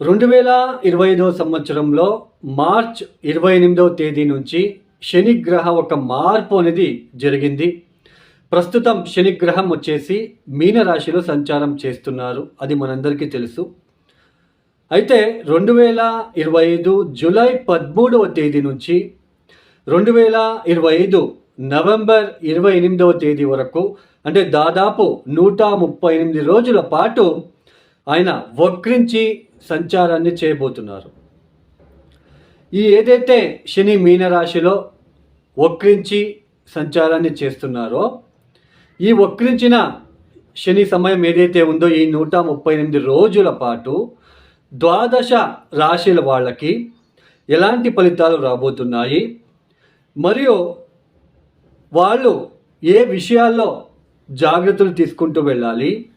రెండు వేల ఇరవై ఐదవ సంవత్సరంలో మార్చ్ ఇరవై ఎనిమిదవ తేదీ నుంచి శనిగ్రహ ఒక మార్పు అనేది జరిగింది. ప్రస్తుతం శనిగ్రహం వచ్చేసి మీనరాశిలో సంచారం చేస్తున్నారు. అది మనందరికీ తెలుసు. అయితే రెండు వేల ఇరవై ఐదు జూలై పదమూడవ తేదీ నుంచి రెండు వేల ఇరవై ఐదు నవంబర్ ఇరవై ఎనిమిదవ తేదీ వరకు అంటే దాదాపు నూట ముప్పై ఎనిమిది రోజుల పాటు ఆయన వక్రించి సంచారాన్ని చేయబోతున్నారు. ఈ ఏదైతే శని మీనరాశిలో వక్రించి సంచారాన్ని చేస్తున్నారో ఈ వక్రించిన శని సమయం ఏదైతే ఉందో ఈ నూట ముప్పై ఎనిమిది రోజుల పాటు ద్వాదశ రాశుల వాళ్ళకి ఎలాంటి ఫలితాలు రాబోతున్నాయి? మరియు వాళ్ళు ఏ విషయాల్లో జాగ్రత్తలు తీసుకుంటూ వెళ్ళాలి?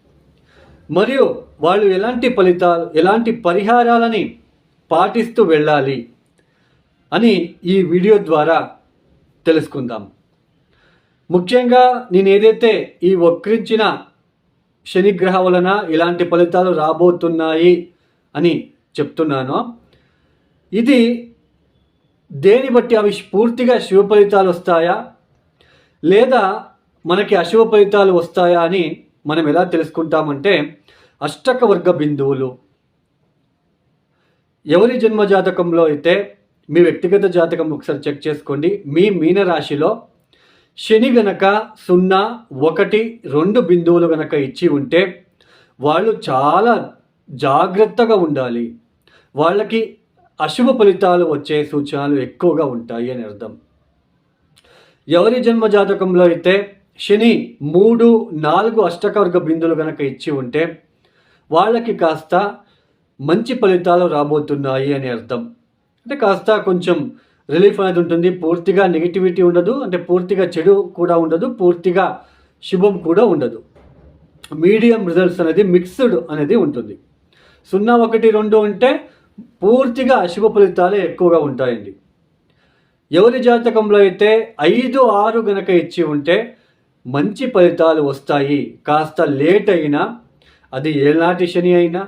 మరియు వాళ్ళు ఎలాంటి ఫలితాలు ఎలాంటి పరిహారాలని పాటిస్తూ వెళ్ళాలి అని ఈ వీడియో ద్వారా తెలుసుకుందాం. ముఖ్యంగా నేను ఏదైతే ఈ వక్రించిన శనిగ్రహ వలన ఇలాంటి ఫలితాలు రాబోతున్నాయి అని చెప్తున్నానో ఇది దేని బట్టి అవి పూర్తిగా శుభ ఫలితాలు వస్తాయా లేదా మనకి అశుభ ఫలితాలు వస్తాయా అని మనం ఎలా తెలుసుకుంటామంటే అష్టకవర్గ బిందువులు. ఎవరి జన్మ జాతకంలో అయితే మీ వ్యక్తిగత జాతకం ఒకసారి చెక్ చేసుకోండి. మీ మీనరాశిలో శని గనక సున్నా ఒకటి రెండు బిందువులు గనక ఇచ్చి ఉంటే వాళ్ళు చాలా జాగ్రత్తగా ఉండాలి. వాళ్ళకి అశుభ ఫలితాలు వచ్చే సూచనలు ఎక్కువగా ఉంటాయి అని అర్థం. ఎవరి జన్మ జాతకంలో అయితే శని మూడు నాలుగు అష్టకవర్గ బిందులు గనక ఇచ్చి ఉంటే వాళ్ళకి కాస్త మంచి ఫలితాలు రాబోతున్నాయి అని అర్థం. అంటే కాస్త కొంచెం రిలీఫ్ అనేది ఉంటుంది. పూర్తిగా నెగిటివిటీ ఉండదు. అంటే పూర్తిగా చెడు కూడా ఉండదు. పూర్తిగా శుభం కూడా ఉండదు. మీడియం రిజల్ట్స్ అనేది మిక్స్డ్ అనేది ఉంటుంది. సున్నా ఒకటి రెండు ఉంటే పూర్తిగా అశుభ ఫలితాలే ఎక్కువగా ఉంటాయండి. ఎవరి జాతకంలో అయితే ఐదు ఆరు గనక ఇచ్చి ఉంటే మంచి ఫలితాలు వస్తాయి. కాస్త లేట్ అయినా అది ఏనాటి శని అయినా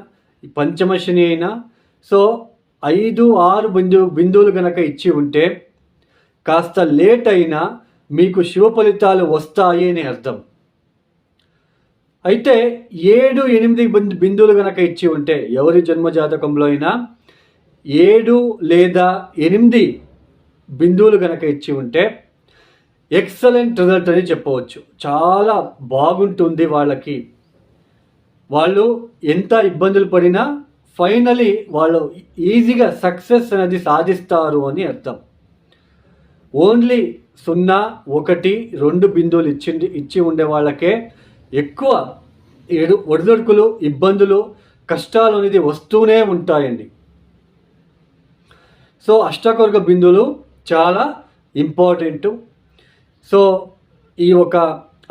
పంచమ శని అయినా. సో ఐదు ఆరు బిందు బిందువులు కనుక ఇచ్చి ఉంటే కాస్త లేట్ అయినా మీకు శివ ఫలితాలు వస్తాయి అని అర్థం. అయితే ఏడు ఎనిమిది బిందు బిందువులు కనుక ఇచ్చి ఉంటే ఎవరి జన్మ జాతకంలో అయినా ఏడు లేదా ఎనిమిది బిందువులు కనుక ఇచ్చి ఉంటే ఎక్సలెంట్ రిజల్ట్ అని చెప్పవచ్చు. చాలా బాగుంటుంది వాళ్ళకి. వాళ్ళు ఎంత ఇబ్బందులు పడినా ఫైనలీ వాళ్ళు ఈజీగా సక్సెస్ అనేది సాధిస్తారు అని అర్థం. ఓన్లీ సున్నా ఒకటి రెండు బిందువులు ఇచ్చి ఇచ్చి ఉండే వాళ్ళకే ఎక్కువ ఎడు ఒడిదొడుకులు ఇబ్బందులు కష్టాలు అనేది వస్తూనే ఉంటాయండి. సో అష్టకవర్గ బిందువులు చాలా ఇంపార్టెంట్. సో ఈ ఒక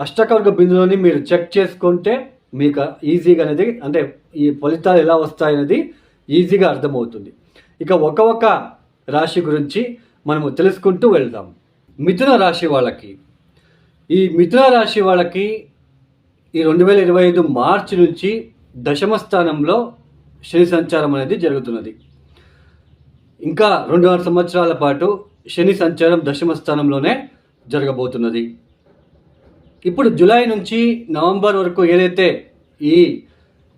అష్టకవర్గ బిందువుని మీరు చెక్ చేసుకుంటే మీకు ఈజీగా అనేది అంటే ఈ ఫలితాలు ఎలా వస్తాయనేది ఈజీగా అర్థమవుతుంది. ఇక ఒక ఒక రాశి గురించి మనము తెలుసుకుంటూ వెళ్దాం. మిథున రాశి వాళ్ళకి. ఈ మిథున రాశి వాళ్ళకి ఈ రెండు వేల ఇరవై ఐదు మార్చి నుంచి దశమ స్థానంలో శని సంచారం అనేది జరుగుతున్నది. ఇంకా రెండున్నర సంవత్సరాల పాటు శని సంచారం దశమ స్థానంలోనే జరగబోతున్నది. ఇప్పుడు జూలై నుంచి నవంబర్ వరకు ఏదైతే ఈ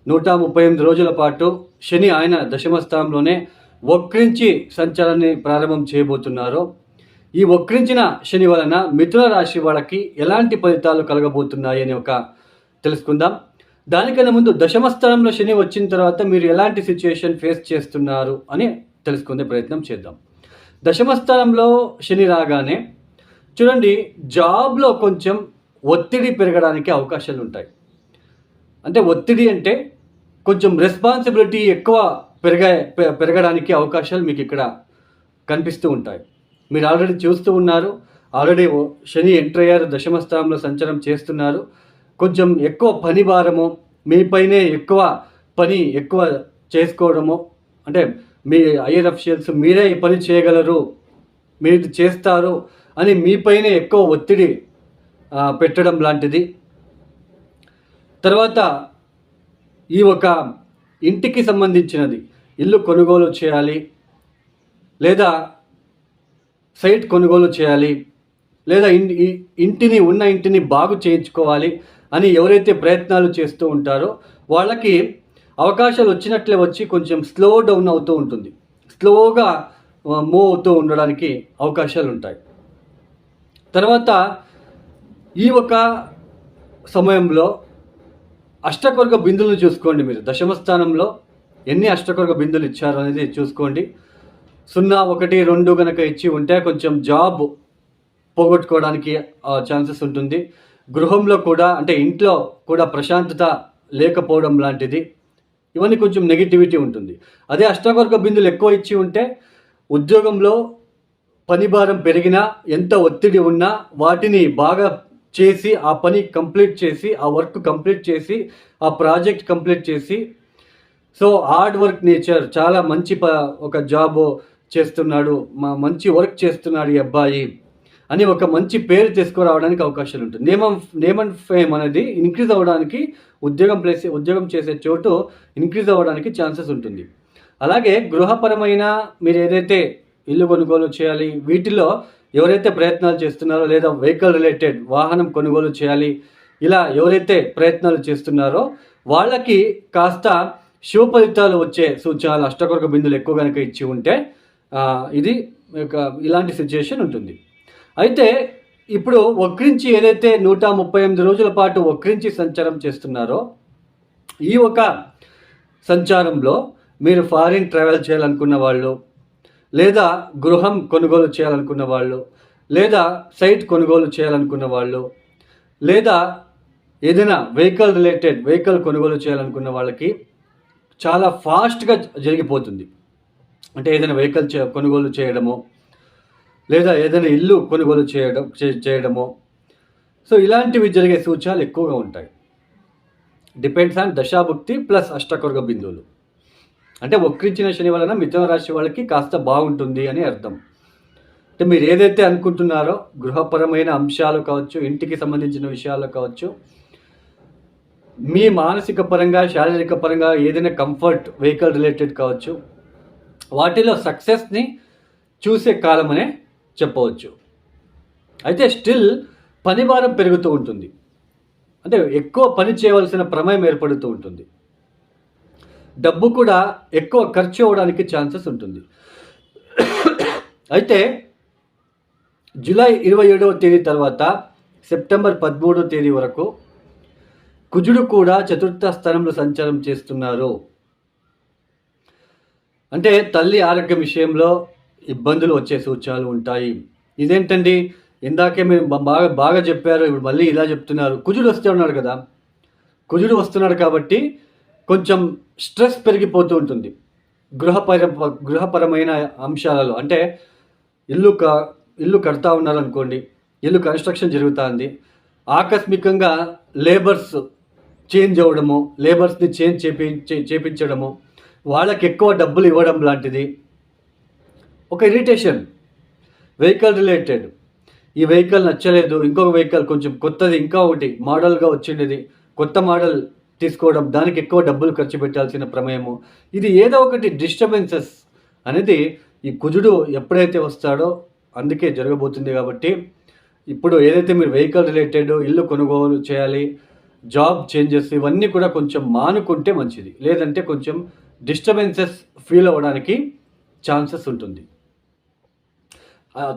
నూట ముప్పై ఎనిమిది రోజుల పాటు శని ఆయన దశమ స్థానంలోనే వక్రించి సంచారాన్ని ప్రారంభం చేయబోతున్నారో ఈ వక్రించిన శని వలన మిథున రాశి వాళ్ళకి ఎలాంటి ఫలితాలు కలగబోతున్నాయి అని ఒక తెలుసుకుందాం. దానికన్నా ముందు దశమ స్థానంలో శని వచ్చిన తర్వాత మీరు ఎలాంటి సిచ్యుయేషన్ ఫేస్ చేస్తున్నారు అని తెలుసుకునే ప్రయత్నం చేద్దాం. దశమ స్థానంలో శని రాగానే చూడండి జాబ్లో కొంచెం ఒత్తిడి పెరగడానికి అవకాశాలు ఉంటాయి అంటే ఒత్తిడి అంటే కొంచెం రెస్పాన్సిబిలిటీ ఎక్కువ పెరగా పెరగడానికి అవకాశాలు మీకు ఇక్కడ కనిపిస్తూ ఉంటాయి. మీరు ఆల్రెడీ చూస్తూ ఉన్నారు. ఆల్రెడీ ఓ- శని ఎంటర్ అయ్యారు. దశమ స్థానంలో సంచారం చేస్తున్నారు. కొంచెం ఎక్కువ పని భారము మీపైనే ఎక్కువ పని ఎక్కువ చేసుకోవడము అంటే మీ ఐఎన్ అఫిషియల్స్ మీరే ఈ పని చేయగలరు మీరు చేస్తారు అని మీపైనే ఎక్కువ ఒత్తిడి పెట్టడం లాంటిది. తర్వాత ఈ ఒక ఇంటికి సంబంధించినది. ఇల్లు కొనుగోలు చేయాలి. లేదా సైట్ కొనుగోలు చేయాలి. లేదా ఇంటిని ఉన్న ఇంటిని బాగు చేయించుకోవాలి అని ఎవరైతే ప్రయత్నాలు చేస్తూ ఉంటారో వాళ్ళకి అవకాశాలు వచ్చినట్లే వచ్చి కొంచెం స్లో డౌన్ అవుతూ ఉంటుంది. స్లోగా మూవ్ అవుతూ ఉండడానికి అవకాశాలు ఉంటాయి తర్వాత ఈ ఒక సమయంలో అష్టకొర్గ బిందులను చూసుకోండి మీరు. దశమ స్థానంలో ఎన్ని అష్టకొర్గ బిందులు ఇచ్చారు అనేది చూసుకోండి. సున్నా ఒకటి రెండు కనుక ఇచ్చి ఉంటే కొంచెం జాబ్ పోగొట్టుకోవడానికి ఛాన్సెస్ ఉంటుంది. గృహంలో కూడా అంటే ఇంట్లో కూడా ప్రశాంతత లేకపోవడం లాంటిది. ఇవన్నీ కొంచెం నెగిటివిటీ ఉంటుంది. అదే అష్టాకొరక బిందులు ఎక్కువ ఇచ్చి ఉంటే ఉద్యోగంలో పని భారం పెరిగినా ఎంత ఒత్తిడి ఉన్నా వాటిని బాగా చేసి ఆ పని కంప్లీట్ చేసి ఆ వర్క్ కంప్లీట్ చేసి ఆ ప్రాజెక్ట్ కంప్లీట్ చేసి సో హార్డ్ వర్క్ నేచర్ చాలా మంచి ప ఒక జాబ్ చేస్తున్నాడు మా మంచి వర్క్ చేస్తున్నాడు ఈ అబ్బాయి అని ఒక మంచి పేరు తీసుకురావడానికి అవకాశాలు ఉంటుంది నేమ్ నేమ్ అండ్ ఫేమ్ అనేది ఇంక్రీజ్ అవ్వడానికి ఉద్యోగం ప్లేస్ ఉద్యోగం చేసే చోటు ఇంక్రీజ్ అవ్వడానికి ఛాన్సెస్ ఉంటుంది. అలాగే గృహపరమైన మీరు ఏదైతే ఇల్లు కొనుగోలు చేయాలి వీటిలో ఎవరైతే ప్రయత్నాలు చేస్తున్నారో లేదా వెహికల్ రిలేటెడ్ వాహనం కొనుగోలు చేయాలి ఇలా ఎవరైతే ప్రయత్నాలు చేస్తున్నారో వాళ్ళకి కాస్త శుభ ఫలితాలు వచ్చే సూచనలు అష్టకొరక బిందులు ఎక్కువ కనుక ఇచ్చి ఉంటే ఇది ఒక ఇలాంటి సిచ్యుయేషన్ ఉంటుంది. అయితే ఇప్పుడు వక్రించి ఏదైతే నూట ముప్పై ఎనిమిది రోజుల పాటు వక్రించి సంచారం చేస్తున్నారో ఈ ఒక సంచారంలో మీరు ఫారిన్ ట్రావెల్ చేయాలనుకున్న వాళ్ళు లేదా గృహం కొనుగోలు చేయాలనుకున్న వాళ్ళు లేదా సైట్ కొనుగోలు చేయాలనుకున్న వాళ్ళు లేదా ఏదైనా వెహికల్ రిలేటెడ్ వెహికల్ కొనుగోలు చేయాలనుకున్న వాళ్ళకి చాలా ఫాస్ట్గా జరిగిపోతుంది. అంటే ఏదైనా వెహికల్ చే కొనుగోలు చేయడము లేదా ఏదైనా ఇల్లు కొనుగోలు చేయడం చే- సో ఇలాంటివి జరిగే సూచనలు ఎక్కువగా ఉంటాయి. డిపెండ్స్ ఆన్ దశాభుక్తి ప్లస్ అష్టకొరగ బిందువులు. అంటే వక్రించిన శని వలన మిథున రాశి వాళ్ళకి కాస్త బాగుంటుంది అని అర్థం. అంటే మీరు ఏదైతే అనుకుంటున్నారో గృహపరమైన అంశాలు కావచ్చు ఇంటికి సంబంధించిన విషయాలు కావచ్చు మీ మానసిక పరంగా శారీరక పరంగా ఏదైనా కంఫర్ట్ వెహికల్ రిలేటెడ్ కావచ్చు వాటిలో సక్సెస్ని చూసే కాలం అనే చెప్పవచ్చు. అయితే స్టిల్ పనిభారం పెరుగుతూ ఉంటుంది. అంటే ఎక్కువ పని చేయవలసిన ప్రమేయం ఏర్పడుతూ ఉంటుంది. డబ్బు కూడా ఎక్కువ ఖర్చు అవ్వడానికి ఛాన్సెస్ ఉంటుంది. అయితే జూలై ఇరవై ఏడవ తేదీ తర్వాత సెప్టెంబర్ పదమూడవ తేదీ వరకు కుజుడు కూడా చతుర్థ స్థానంలో సంచారం చేస్తున్నారు. అంటే తల్లి ఆరోగ్యం విషయంలో ఇబ్బందులు వచ్చే సూచనలు ఉంటాయి. ఇదేంటండి? ఇందాకే మీరు బాగా బాగా చెప్పారు ఇప్పుడు మళ్ళీ ఇలా చెప్తున్నారు. కుజుడు వస్తే ఉన్నాడు కదా? కుజుడు వస్తున్నాడు కాబట్టి కొంచెం స్ట్రెస్ పెరిగిపోతూ ఉంటుంది. గృహపర గృహపరమైన అంశాలలో. అంటే ఇల్లు క ఇల్లు కడతా ఉన్నారనుకోండి ఇల్లు కన్స్ట్రక్షన్ జరుగుతుంది. ఆకస్మికంగా లేబర్స్ చేంజ్ అవ్వడము లేబర్స్ని చేంజ్ చేపి చేపించడము వాళ్ళకి ఎక్కువ డబ్బులు ఇవ్వడం లాంటిది. ఒక ఇరిటేషన్ వెహికల్ రిలేటెడ్. ఈ వెహికల్ నచ్చలేదు ఇంకొక వెహికల్ కొంచెం కొత్తది ఇంకా ఒకటి మోడల్గా వచ్చిండేది కొత్త మోడల్ తీసుకోవడం దానికి ఎక్కువ డబ్బులు ఖర్చు పెట్టాల్సిన ప్రమేయము. ఇది ఏదో ఒకటి డిస్టర్బెన్సెస్ అనేది ఈ కుజుడు ఎప్పుడైతే వస్తాడో అందుకే జరగబోతుంది కాబట్టి ఇప్పుడు ఏదైతే మీరు వెహికల్ రిలేటెడ్ ఇల్లు కొనుగోలు చేయాలి జాబ్ చేంజెస్ ఇవన్నీ కూడా కొంచెం మానుకుంటే మంచిది. లేదంటే కొంచెం డిస్టర్బెన్సెస్ ఫీల్ అవ్వడానికి ఛాన్సెస్ ఉంటుంది.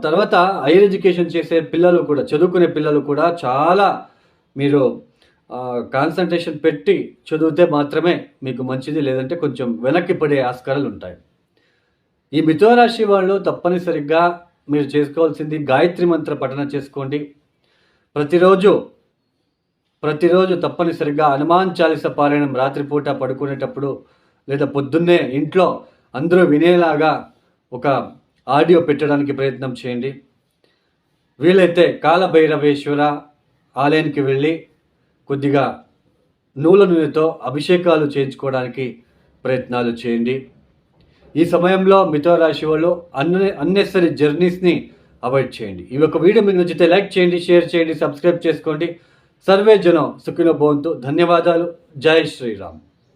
తర్వాత హైయర్ ఎడ్యుకేషన్ చేసే పిల్లలు కూడా చదువుకునే పిల్లలు కూడా చాలా మీరు కాన్సన్ట్రేషన్ పెట్టి చదివితే మాత్రమే మీకు మంచిది లేదంటే కొంచెం వెనక్కి పడే ఆస్కారాలు ఉంటాయి. ఈ మిథునరాశి వాళ్ళు తప్పనిసరిగా మీరు చేసుకోవాల్సింది గాయత్రి మంత్ర పఠనం చేసుకోండి. ప్రతిరోజు ప్రతిరోజు తప్పనిసరిగా హనుమాన్ చాలీస పారాయణం రాత్రిపూట పడుకునేటప్పుడు లేదా పొద్దున్నే ఇంట్లో అందరూ వినేలాగా ఒక ఆడియో పెట్టడానికి ప్రయత్నం చేయండి. వీలైతే కాలభైరవేశ్వర ఆలయానికి వెళ్ళి కొద్దిగా నూల నూనెతో అభిషేకాలు చేయించుకోవడానికి ప్రయత్నాలు చేయండి. ఈ సమయంలో మిథున రాశి వాళ్ళు అన్ని అన్నెసరీ జర్నీస్ని అవాయిడ్ చేయండి. ఈ యొక్క వీడియో మీకు నచ్చితే లైక్ చేయండి షేర్ చేయండి సబ్స్క్రైబ్ చేసుకోండి. సర్వే జనం సుఖినో భవంతు. ధన్యవాదాలు. జై శ్రీరామ్.